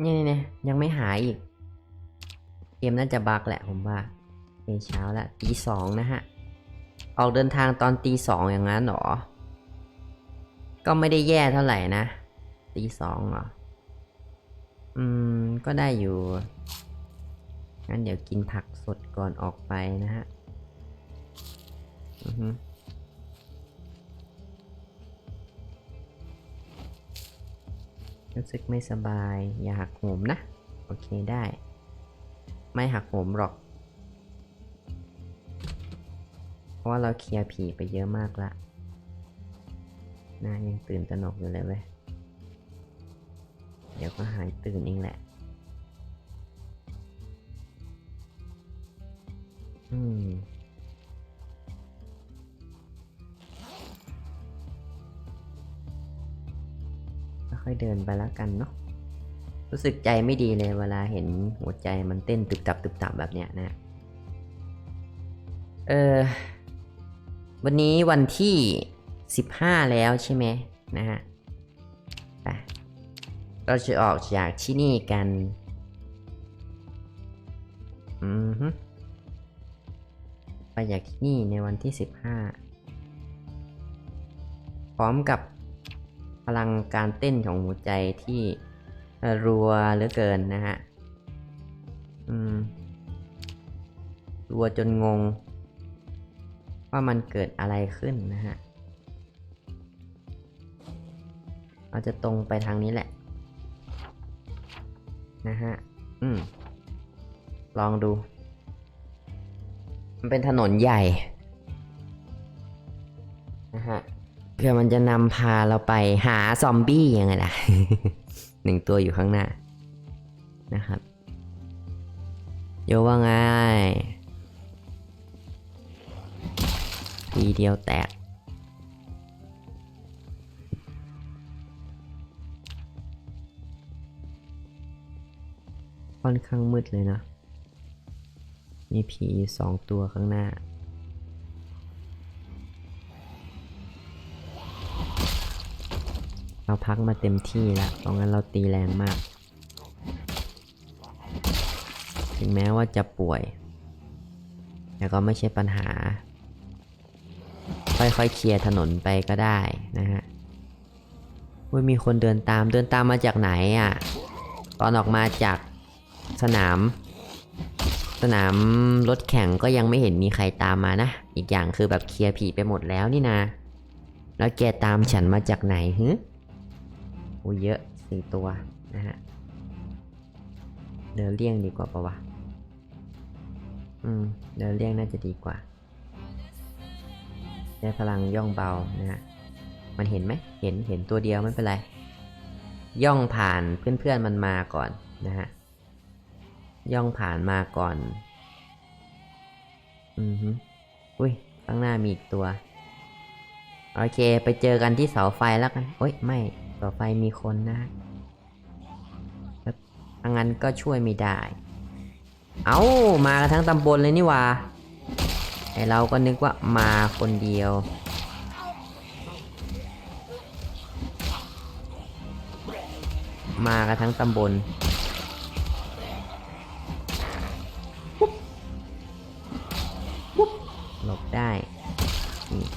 เนี่ยนี่นยังไม่หายอีก เกมน่าจะบักแหละผมว่าเเช้าละตีสองนะฮะ ออกเดินทางตอนตีสองอย่างนั้นเหรอ ก็ไม่ได้แย่เท่าไหร่นะตีสองเหรอ อืม ก็ได้อยู่ งั้นเดี๋ยวกินผักสดก่อนออกไปนะฮะ อือฮึ รู้สึกไม่สบาย อย่าหักโหมนะ โอเคได้ ไม่หักโหมหรอก เพราะว่าเราเคลียร์ผีไปเยอะมากละน่ายังตื่นตระหนกอยู่เลยเว้ย เดี๋ยวก็หายตื่นเองแหละ อืม อยๆเดินไปแล้วกันเนาะรู้สึกใจไม่ดีเลยเวลาเห็นหัวใจมันเต้นตึบตับตึบตับแบบเนี้ยนะเออวันนี้วันที่ 15 แล้วใช่ไหมนะฮะไปเราจะออกจากที่นี่กัน อือฮึไปจากที่นี่ในวันที่ 15 พร้อมกับ พลังการเต้นของหัวใจที่รัวเหลือเกินนะฮะอืมรัวจนงง ว่ามันเกิดอะไรขึ้นนะฮะเราจะตรงไปทางนี้แหละ นะฮะ อืม ลองดู มันเป็นถนนใหญ่ นะฮะ เพื่อมันจะนำพาเราไปหาซอมบี้ยังไงล่ะหนึ่งตัวอยู่ข้างหน้านะครับโยว่าไงทีเดียวแตกค่อนข้างมืดเลยนะ มีผีสองตัวข้างหน้า เราพักมาเต็มที่แล้วเพราะงั้นเราตีแรงมาก ถึงแม้ว่าจะป่วย แต่ก็ไม่ใช่ปัญหา ค่อยๆเคลียร์ถนนไปก็ได้นะฮะว่ามีคนเดินตามเดินตามมาจากไหนอะ ตอนออกมาจากสนาม สนามรถแข่งก็ยังไม่เห็นมีใครตามมานะ อีกอย่างคือแบบเคลียร์ผีไปหมดแล้วนี่นะ แล้วแกตามฉันมาจากไหนฮึ โอ้เยอะสี่ตัวนะฮะ เดินเลี่ยงดีกว่าปะวะ อืม เดินเลี่ยงน่าจะดีกว่าใช้พลังย่องเบานะฮะ มันเห็นไหม เห็น เห็นตัวเดียวไม่เป็นไร ย่องผ่านเพื่อนๆมันมาก่อนนะฮะ ย่องผ่านมาก่อน อือฮึอุ้ย ข้างหน้ามีอีกตัว โอเค ไปเจอกันที่เสาไฟแล้วกันโอ้ย ไม่ เสาไฟมีคนนะถ้างั้นก็ช่วยไม่ได้ เอามากันทั้งตำบลเลยนี่ว่าไอเราก็นึกว่ามาคนเดียว มากันทั้งตำบลหลบได้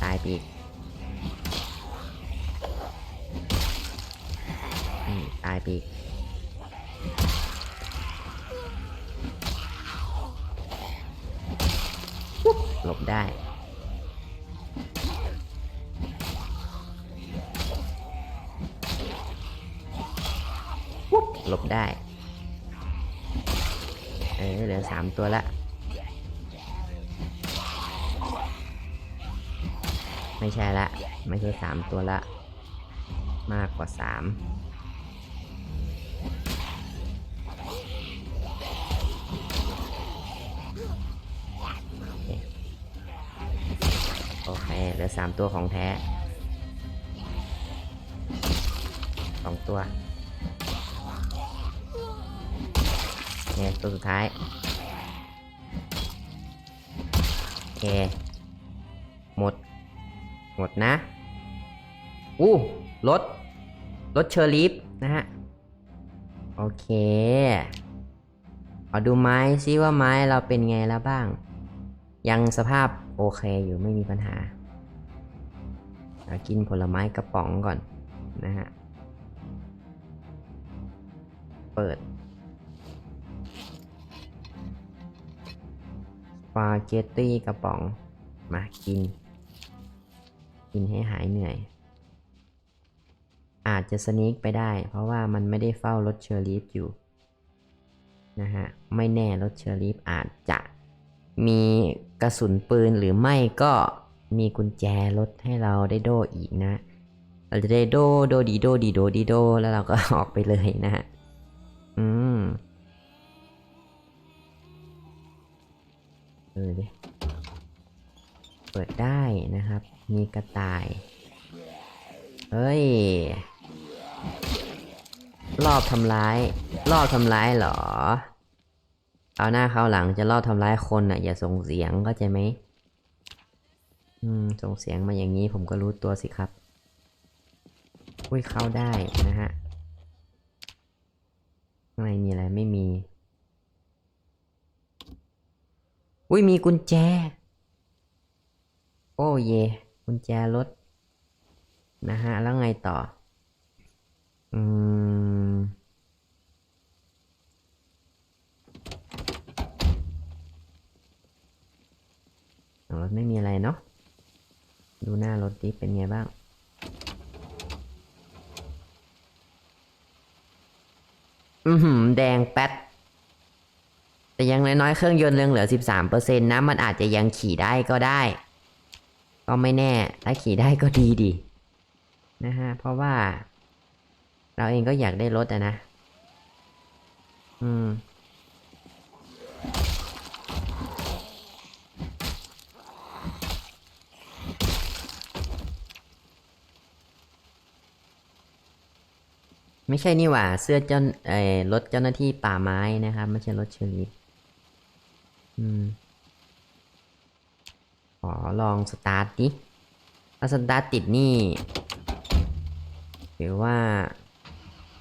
ตายไปอีก ไปอีกหลบได้ หลบได้ เออเหลือสามตัวละ ไม่ใช่ละ ไม่ใช่สามตัวละ มากกว่าสาม ลือสามตัวของแท้สองตัวเนี่ยตัวสุดท้ายโอเคหมด หมดนะ อู้รถรถเชอร์ลีฟนะฮะ โอเคขอาดูไม้ซิว่าไม้เราเป็นไงแล้วบ้าง ยังสภาพโอเคอยู่ไม่มีปัญหา เดี๋ยวกินผลไม้กระป๋องก่อนนะฮะ เปิด สปาเกตตี้กระป๋อง มากิน กินให้หายเหนื่อย อาจจะสนิกไปได้ เพราะว่ามันไม่ได้เฝ้ารถเชอร์ลีฟอยู่นะฮะ ไม่แน่รถเชอร์ลีฟอาจจะมีกระสุนปืนหรือไม่ก็ มีกุญแจรถให้เราได้โดอีกนะ เราจะได้โดโดดีโดดีโดดีโด แล้วเราก็ออกไปเลยนะฮะ อืม เออดิเปิดได้นะครับ มีกระต่าย เฮ้ย รอบทำร้าย รอบทำร้ายเหรอ เอาหน้าเขาหลังจะรอบทำร้ายคนอะ อย่าส่งเสียงเข้าใจไหม อืม ส่งเสียงมาอย่างนี้ผมก็รู้ตัวสิครับ อุ้ยเข้าได้นะฮะข้างในมีอะไรไม่มี อุ้ยมีกุญแจ โอ้เย กุญแจรถ นะฮะ แล้วไงต่อ อืมรถไม่มีอะไรเนาะ ดูหน้ารถดิเป็นไงบ้าง อือหือ แดงแป๊ด แต่ยังน้อยๆ เครื่องยนต์ยังเหลือ 13%นะ มันอาจจะยังขี่ได้ก็ได้ ก็ไม่แน่ ถ้าขี่ได้ก็ดีดี นะฮะ เพราะว่า เราเองก็อยากได้รถอะนะ อืม ไม่ใช่นี่หว่าเสื้อเจ้าเอ่อรถเจ้าหน้าที่ป่าไม้นะครับ ไม่ใช่รถเชอรี่อืมขอลองสตาร์ทดิถ้าสตาร์ทติดนี่ถือว่า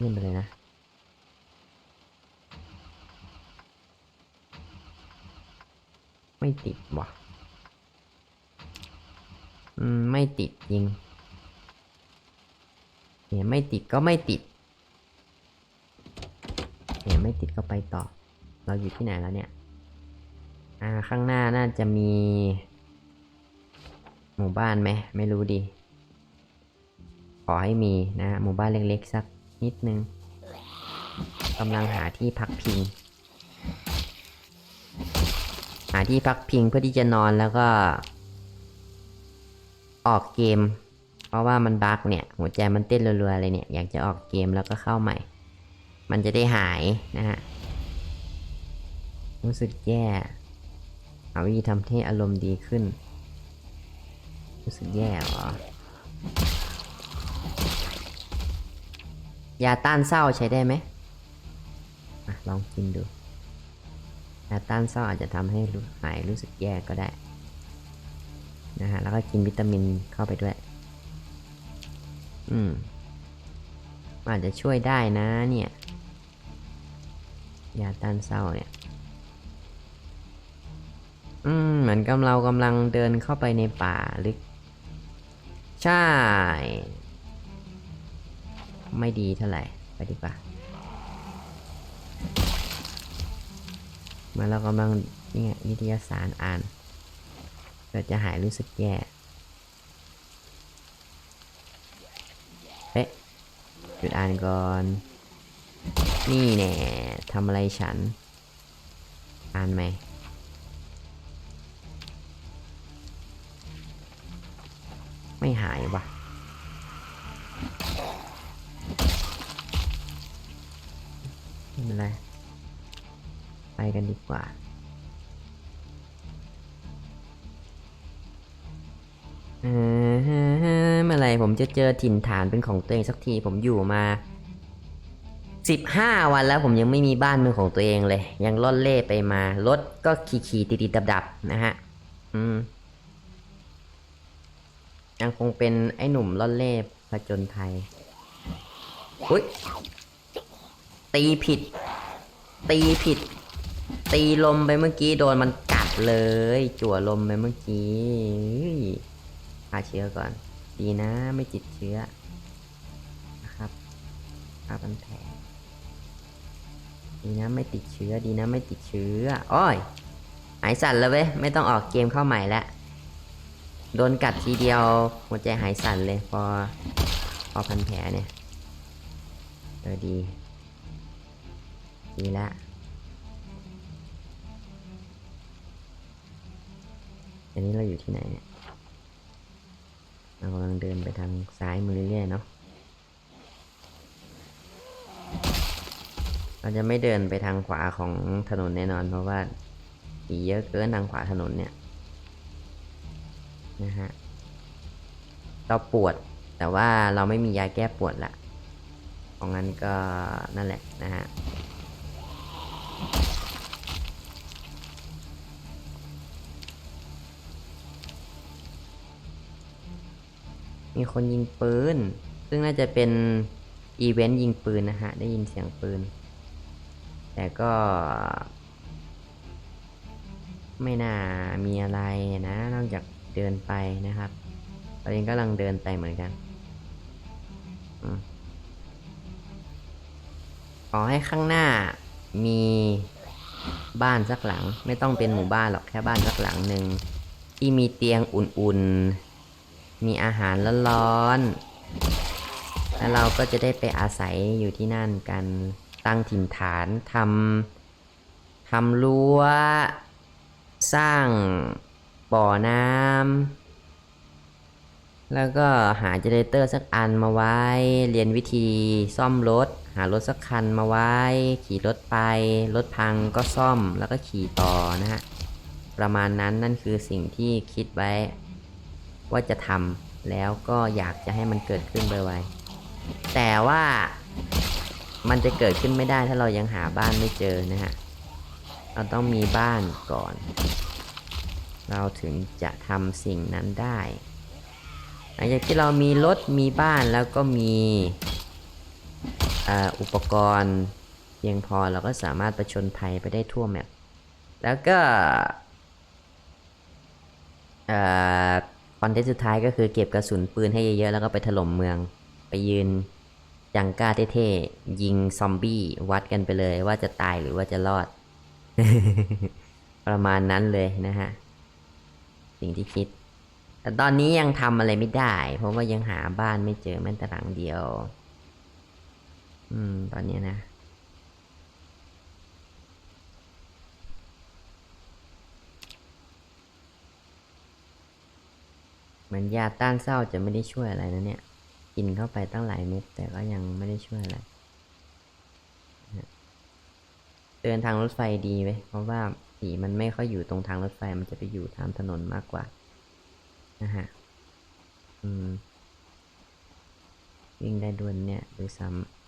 นี่ไปเลยนะไม่ติดว่ะอืมไม่ติดจริงเนี่ยไม่ติดก็ไม่ติด เนี่ยไม่ติดก็ไปต่อ เราอยู่ที่ไหนแล้วเนี่ย อ่าข้างหน้าน่าจะมี หมู่บ้านไหมไม่รู้ดิ ขอให้มีนะฮะหมู่บ้านเล็กๆสักนิดนึงกำลังหาที่พักพิง หาที่พักพิงเพื่อที่จะนอนแล้วก็ ออกเกม เพราะว่ามันบั๊กเนี่ย หัวใจมันเต้นรัวๆเลยเนี่ย อยากจะออกเกมแล้วก็เข้าใหม่ มันจะได้หายนะฮะ รู้สึกแย่หาวิธีทำให้อารมณ์ดีขึ้น รู้สึกแย่เหรอยาต้านเศร้าใช้ได้ไหมอลองกินดู ยาต้านเศร้าอาจจะทำให้หายรู้สึกแย่ก็ได้ นะฮะ แล้วก็กินวิตามินเข้าไปด้วย อืมอาจจะช่วยได้นะเนี่ย ยาต้านเศร้าเนี่ย อืม เหมือนกับเรากำลังเดินเข้าไปในป่าลึก ใช่ ไม่ดีเท่าไหร่ ไปดีกว่าเหมาเรากำลังเนี่ยนิตยสารอ่านเพื่จะหายรู้สึกแย่เอ๊ะหยุดอ่านก่อน นี่แน่ทำอะไรฉัน อ่านไหม ไม่หายวะไม่เป็นไร ไปกันดีกว่าเออเมื่อไรผมจะเจอถิ่นฐานเป็นของตัวเองสักทีผมอยู่มา สิบห้าวันแล้วผมยังไม่มีบ้านเป็นของตัวเองเลย ยังล่อนเล่ไปมา รถก็ขี่ขี่ติดตับดับๆนะฮะ อืม ยังคงเป็นไอ้หนุ่มล่อนเล่ผจญภัยอุ้ย ตีผิด ตีผิด ตีลมไปเมื่อกี้โดนมันกัดเลย จั่วลมไปเมื่อกี้ฆ่าเชื้อก่อน ดีนะไม่ติดเชื้อนะครับฆ่าพันแผล ดีนะไม่ติดเชื้อดีนะไม่ติดเชื้ออ้อยหายสั่นแล้วเว้ยไม่ต้องออกเกมเข้าใหม่แล้วโดนกัดทีเดียวหัวใจหายสั่นเลยพอพอพันแผลเนี่ยเออดี ดีละอันนี้เราอยู่ที่ไหนเนี่ยเรากำลังเดินไปทางซ้ายมือเรื่อยๆเนาะ เราจะไม่เดินไปทางขวาของถนนแน่นอน เพราะว่าผีเยอะเกินทางขวาถนนเนี่ยนะฮะเราปวดแต่ว่าเราไม่มียาแก้ปวดละของงั้นก็นั่นแหละนะฮะมีคนยิงปืน ซึ่งน่าจะเป็นอีเวนต์ยิงปืนนะฮะ ได้ยินเสียงปืน แต่ก็ ไม่น่ามีอะไรนะ นอกจากเดินไปนะครับเราเองกำลังเดินไปเหมือนกันขอให้ข้างหน้ามีบ้านสักหลัง ไม่ต้องเป็นหมู่บ้านหรอกแค่บ้านสักหลังหนึ่งที่มีเตียงอุ่นๆ มีอาหารร้อนๆ แล้วเราก็จะได้ไปอาศัยอยู่ที่นั่นกัน ตั้งถิ่นฐานทำทำรั้ว สร้างบ่อน้ำแล้วก็หาเจเนเรเตอร์สักอันมาไว้ เรียนวิธีซ่อมรถ หารถสักคันมาไว้ ขี่รถไป รถพังก็ซ่อมแล้วก็ขี่ต่อนะฮะ ประมาณนั้นนั่นคือสิ่งที่คิดไว้ ว่าจะทำแล้วก็อยากจะให้มันเกิดขึ้นไวๆแต่ว่า มันจะเกิดขึ้นไม่ได้ถ้าเรายังหาบ้านไม่เจอนะฮะ เราต้องมีบ้านก่อน เราถึงจะทำสิ่งนั้นได้ หลังจากที่เรามีรถมีบ้านแล้วก็มีอ,อุปกรณ์เพียงพอเราก็สามารถประชนภัยไปได้ทั่วแมปแล้วก็เอ่อคอนเทนต์สุดท้ายก็คือเก็บกระสุนปืนให้เยอะๆ แล้วก็ไปถล่มเมือง ไปยืน จังก้าเท่ๆยิงซอมบี้วัดกันไปเลยว่าจะตายหรือว่าจะรอด ประมาณนั้นเลยนะฮะ สิ่งที่คิด แต่ตอนนี้ยังทำอะไรไม่ได้ เพราะว่ายังหาบ้านไม่เจอแม้แต่หลังเดียว อืม ตอนนี้นะเหมือนยาต้านเศร้าจะไม่ได้ช่วยอะไรนะเนี่ย กินเข้าไปตั้งหลายเม็ดแต่ก็ยังไม่ได้ช่วยอะไรนะเดินทางรถไฟดีไว้เพราะว่าสีมันไม่ค่อยอยู่ตรงทางรถไฟมันจะไปอยู่ตามถนนมากกว่านะฮะอืมวิ่งได้ดวนเนี่ยด้วยซ้ำ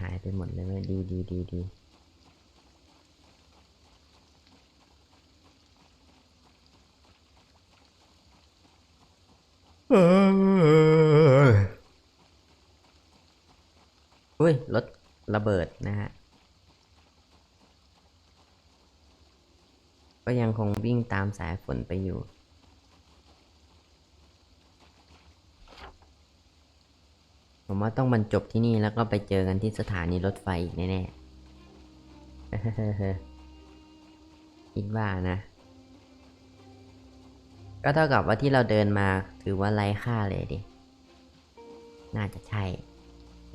หายไปหมดเลยเว้ยดีดีดีดีอุ้ยรถระเบิดนะฮะ ก็ยังคงวิ่งตามสายฝนไปอยู่ ผมว่าต้องบรรจบที่นี่แล้วก็ไปเจอกันที่สถานีรถไฟอีกแน่ๆคิดว่านะ ก็เท่ากับว่าที่เราเดินมาถือว่าไร้ค่าเลยดิ น่าจะใช่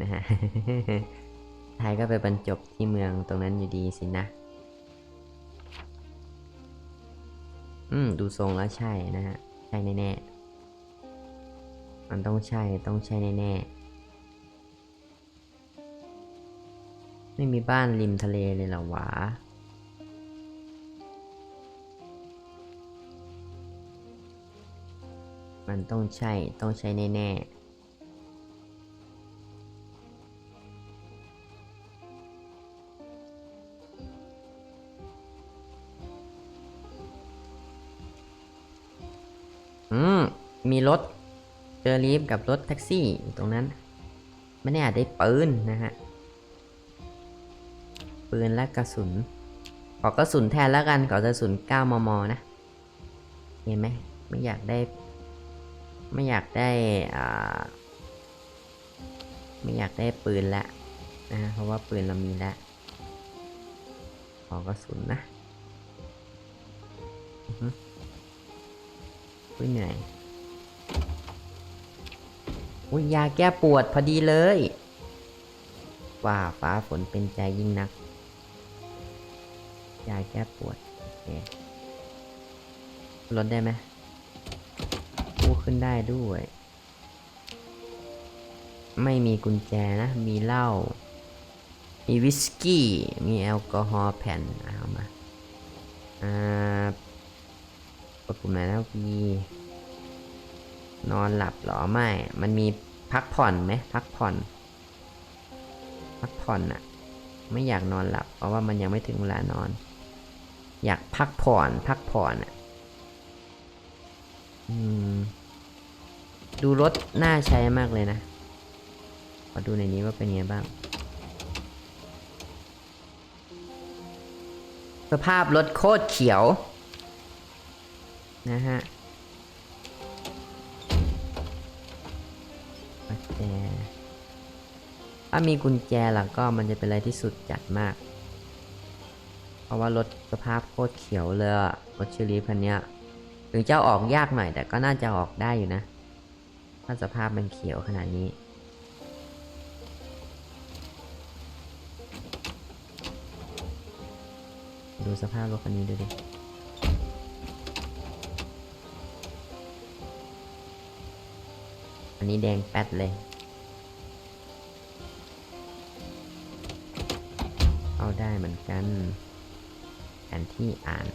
นะฮะไทยก็ไปบรรจบที่เมืองตรงนั้นอยู่ดีสินะ อืม ดูทรงแล้วใช่นะฮะ ใช่แน่ๆมันต้องใช่ ต้องใช่แน่ๆ ไม่มีบ้านริมทะเลเลยหรอวะมันต้องใช่ ต้องใช่แน่ๆอืม มีรถเจอรีฟกับรถแท็กซี่ตรงนั้น ไม่แน่อาจได้ปืนนะฮะ ปืนและกระสุน ขอกระสุนแทนแล้วกัน ขอกระสุน 9 มม นะ เห็นไหม ไม่อยากได้ ไม่อยากได้อ่าไม่อยากได้ปืนละนะเพราะว่าปืนเรามีแล้ว ขอกระสุนนะอุ้ยเหนื่อยอุ้ยยาแก้ปวดพอดีเลย ว่าฟ้าฝนเป็นใจยิ่งนัก ยาแก้ปวด โอเคลดได้ไหมกู้ขึ้นได้ด้วย ไม่มีกุญแจนะ มีเหล้า มีวิสกี้ มีแอลกอฮอล์แผ่น เอามา อ่ากดปุ่มไหนแล้ววีนอนหลับหรอไม่ มันมีพักผ่อนไหมพักผ่อน พักผ่อนอะไม่อยากนอนหลับ เพราะว่ามันยังไม่ถึงเวลานอน อยากพักผ่อนพักผ่อนอะดูรถน่าใช้มากเลยนะขอดูในนี้ว่าเป็นไงบ้าง สภาพรถโคตรเขียว นะฮะกุญแจถ้ามีกุญแจแล้วก็มันจะเป็นอะไรที่สุดจัดมาก ราะว่ารถสภาพโคตรเขียวเลยอะรถเชอรี่คันเนี้ยถึงจะอออกยากหน่อย แต่ก็น่าจะออกได้อยู่นะ ถ้าสภาพมันเขียวขนาดนี้ ดูสภาพรถคันนี้ดูดิอันนี้แดงแป๊ดเลย เอาได้เหมือนกัน แผนที่อ่าน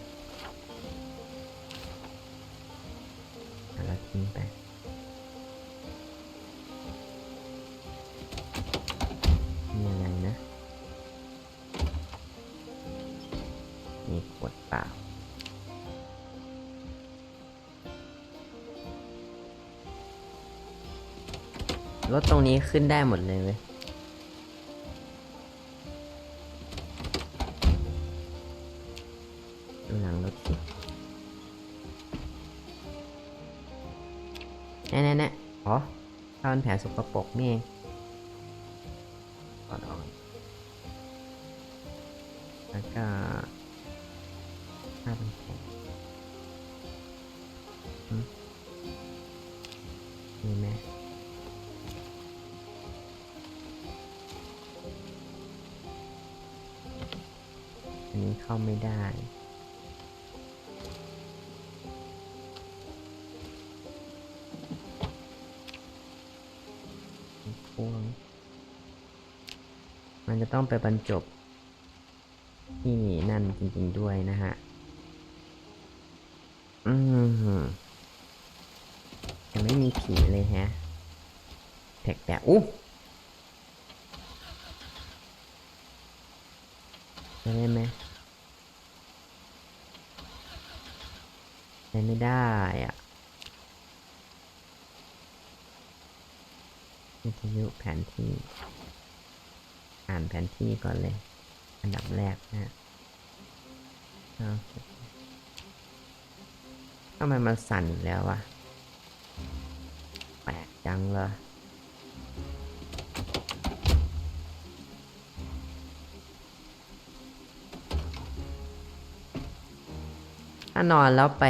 เอาละทิ้งไปมีอะไรนะ มีขวดเปล่ารถตรงนี้ขึ้นได้หมดเลยเว้ย สกปรกนี่เองถอดออกแล้วก็ถ้าเป็นแผลอืมมีไหมอันนี้เข้าไม่ได้ ต้องไปบรรจบที่นั่นจริงๆด้วยนะฮะ อืมยังไม่มีผีเลยฮะแปลกๆอู้ได้ไหมใช้ไม่ได้อะวิทยุแผนที่ อ่านแผนที่ก่อนเลย อันดับแรกนะฮะโอเคทำไมมันสั่นอีกแล้ววะแปลกจังเลยถ้านอนแล้วไป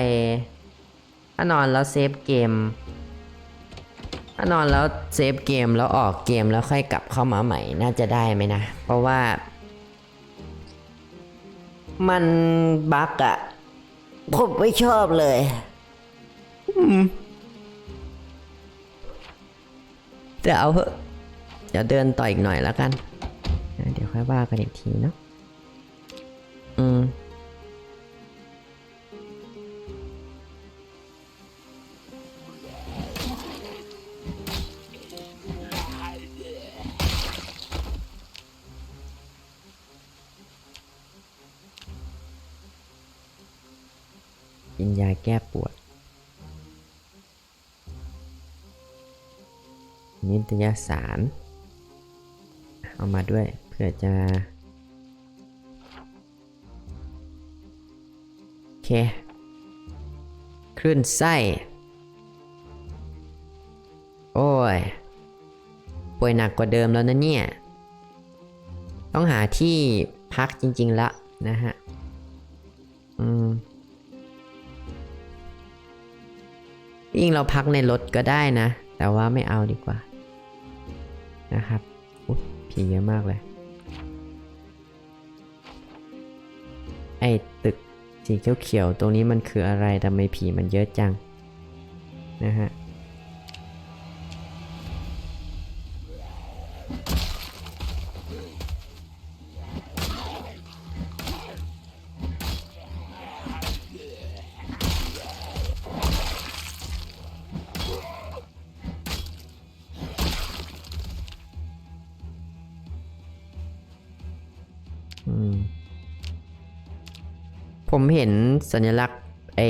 ถ้านอนแล้วเซฟเกม ถ้านอนแล้วเซฟเกมแล้วออกเกมแล้วค่อยกลับเข้ามาใหม่น่าจะได้ไหมนะ เพราะว่า มันบั๊กอะผมไม่ชอบเลยอืมแต่เอาเหอะเดี๋ยวเดินต่ออีกหน่อยแล้วกันนะเดี๋ยวค่อยว่ากันอีกทีเนาะอืม ยสาร เอามาด้วยเพื่อจะ โอเค คลื่นไส้ โอ้ย ป่วยหนักกว่าเดิมแล้วนะเนี่ย ต้องหาที่พักจริง ๆ ละนะฮะ อืมยิ่งเราพักในรถก็ได้นะ แต่ว่าไม่เอาดีกว่า นะครับอุ๊ยผีเยอะมากเลย ไอ้ตึกสีเขียวๆตรงนี้มันคืออะไรทำไมผีมันเยอะจังนะฮะ สัญลักษณ์ไอ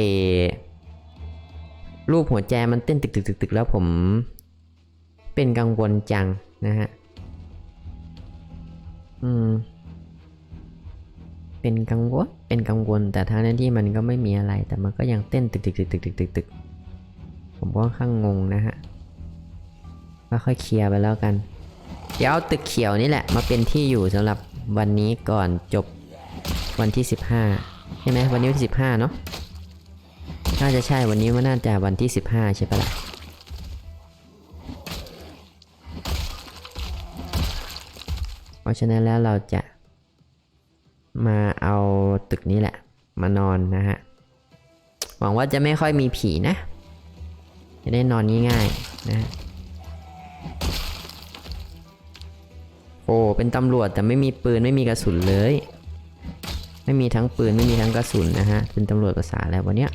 รูปหัวใจมันเต้นตึกตึกตึกตึกแล้วผมเป็นกังวลจังนะฮะ อืม เป็นกังวล เป็นกังวล แต่ทางนั้นที่มันก็ไม่มีอะไร แต่มันก็ยังเต้นตึกตึกตึกตึกตึกตึกตึกผมก็ค่อนข้างงงนะฮะค่อยเคลียร์ไปแล้วกัน เดี๋ยวเอาตึกเขียวนี่แหละ มาเป็นที่อยู่สำหรับวันนี้ก่อนจบวันที่ 15 ใช่ไหมวันนี้วันที่15เนาะน่าจะใช่วันนี้มันน่าจะวันที่15ใช่ปะล่ะเพราะฉะนั้นแล้วเราจะ มาเอาตึกนี้แหละ มานอนนะฮะ หวังว่าจะไม่ค่อยมีผีนะ จะได้นอนง่ายๆนะโอ้เป็นตำรวจแต่ไม่มีปืนไม่มีกระสุนเลย ไม่มีทั้งปืนไม่มีทั้งกระสุนนะฮะ เป็นตำรวจภาษาแล้ววันเนี้ย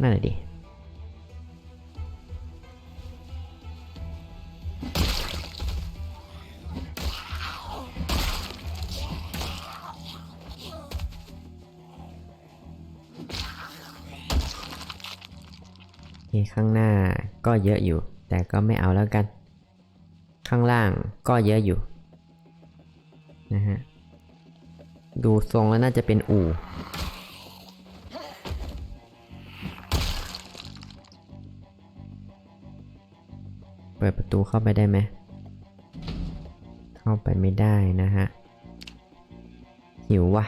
นั่นแหละดิข้างหน้าก็เยอะอยู่ แต่ก็ไม่เอาแล้วกัน ข้างล่างก็เยอะอยู่นะฮะ ดูทรงแล้วน่าจะเป็นอู่ เปิดประตูเข้าไปได้ไหม เข้าไปไม่ได้นะฮะ หิววะ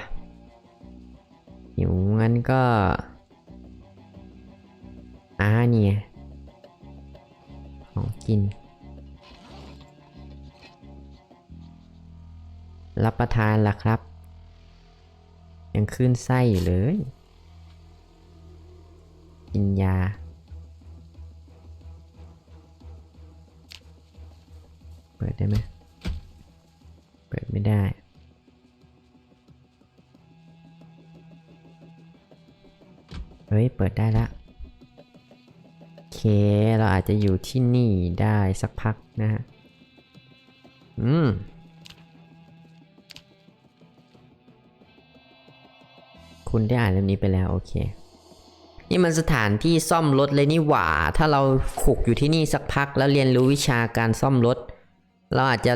หิวงั้นก็อ่าเนี่ย ของกิน รับประทานล่ะครับ ยังขึ้นไส้อยู่เลย กินยา เปิดได้ไหมเปิดไม่ได้ เฮ้ย เปิดได้ละโอเค เราอาจจะอยู่ที่นี่ได้สักพักนะฮะ อืม คุณได้อ่านเล่มนี้ไปแล้วโอเค นี่มันสถานที่ซ่อมรถเลยนี่หว่า ถ้าเราขุกอยู่ที่นี่สักพักแล้วเรียนรู้วิชาการซ่อมรถ เราอาจจะ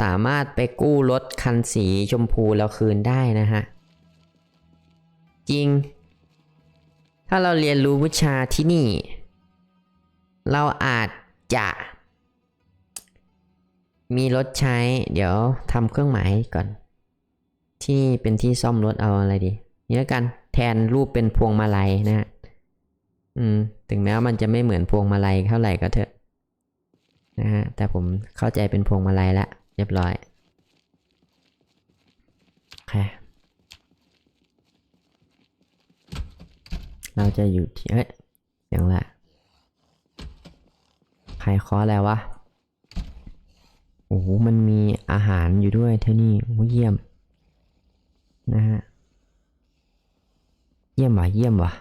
สามารถไปกู้รถคันสีชมพูแล้วคืนได้นะฮะ จริง ถ้าเราเรียนรู้วิชาที่นี่ เราอาจจะ มีรถใช้ เดี๋ยวทำเครื่องหมายก่อน ที่เป็นที่ซ่อมรถเอาอะไรดี นี้กันแทนรูปเป็นพวงมาลัยนะฮะอืม ถึงแม้ว่ามันจะไม่เหมือนพวงมาลัยเท่าไหร่ก็เถอะนะฮะแต่ผมเข้าใจเป็นพวงมาลัยละเรียบร้อยโอเคเราจะอยู่ที่เอ้ยเสียงละใครเคาะอะไรวะโอ้โหมันมีอาหารอยู่ด้วยเท่านี้โอ้เยี่ยมนะฮะ เยี่ยมว่ะเยี่ยมว่ะ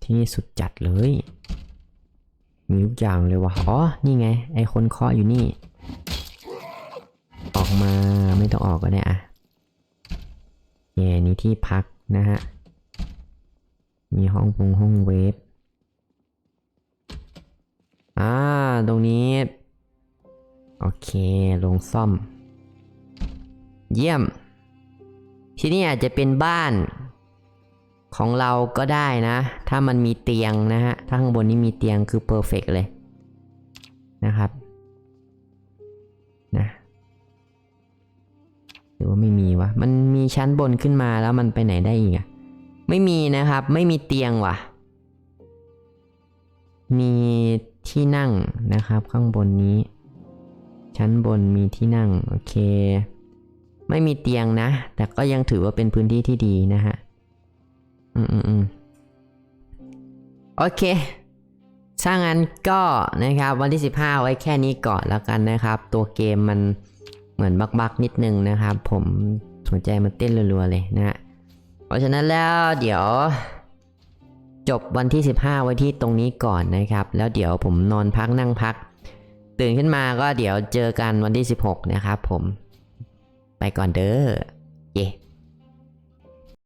ที่นี่สุดจัดเลย มีทุกอย่างเลยว่ะ อ๋อ นี่ไง ไอคนเคาะอยู่นี่ ออกมาไม่ต้องออกก็ได้อะแย่นี่ที่พักนะฮะ มีห้องปรุงห้องเวฟ อ่า ตรงนี้ โอเค ลงซ่อม เยี่ยม ที่นี่อาจจะเป็นบ้าน ของเราก็ได้นะ ถ้ามันมีเตียงนะฮะ ถ้าข้างบนนี้มีเตียงคือเพอร์เฟกเลยนะครับนะหรือว่าไม่มีวะ มันมีชั้นบนขึ้นมาแล้วมันไปไหนได้อีกอะไม่มีนะครับ ไม่มีเตียงว่ะ มีที่นั่งนะครับ ข้างบนนี้ ชั้นบนมีที่นั่ง โอเค ไม่มีเตียงนะ แต่ก็ยังถือว่าเป็นพื้นที่ที่ดีนะฮะ อืมอืมอืมโอเคถ้างั้นก็นะครับวันที่ 15 ไว้แค่นี้ก่อนแล้วกันนะครับ ตัวเกมมันเหมือนบักๆนิดนึงนะครับ ผมหัวใจมันเต้นรัวๆเลยนะฮะเพราะฉะนั้นแล้วเดี๋ยว จบวันที่ 15 ไว้ที่ตรงนี้ก่อนนะครับ แล้วเดี๋ยวผมนอนพักนั่งพัก ตื่นขึ้นมาก็เดี๋ยวเจอกันวันที่ 16 นะครับผมไปก่อนเด้อ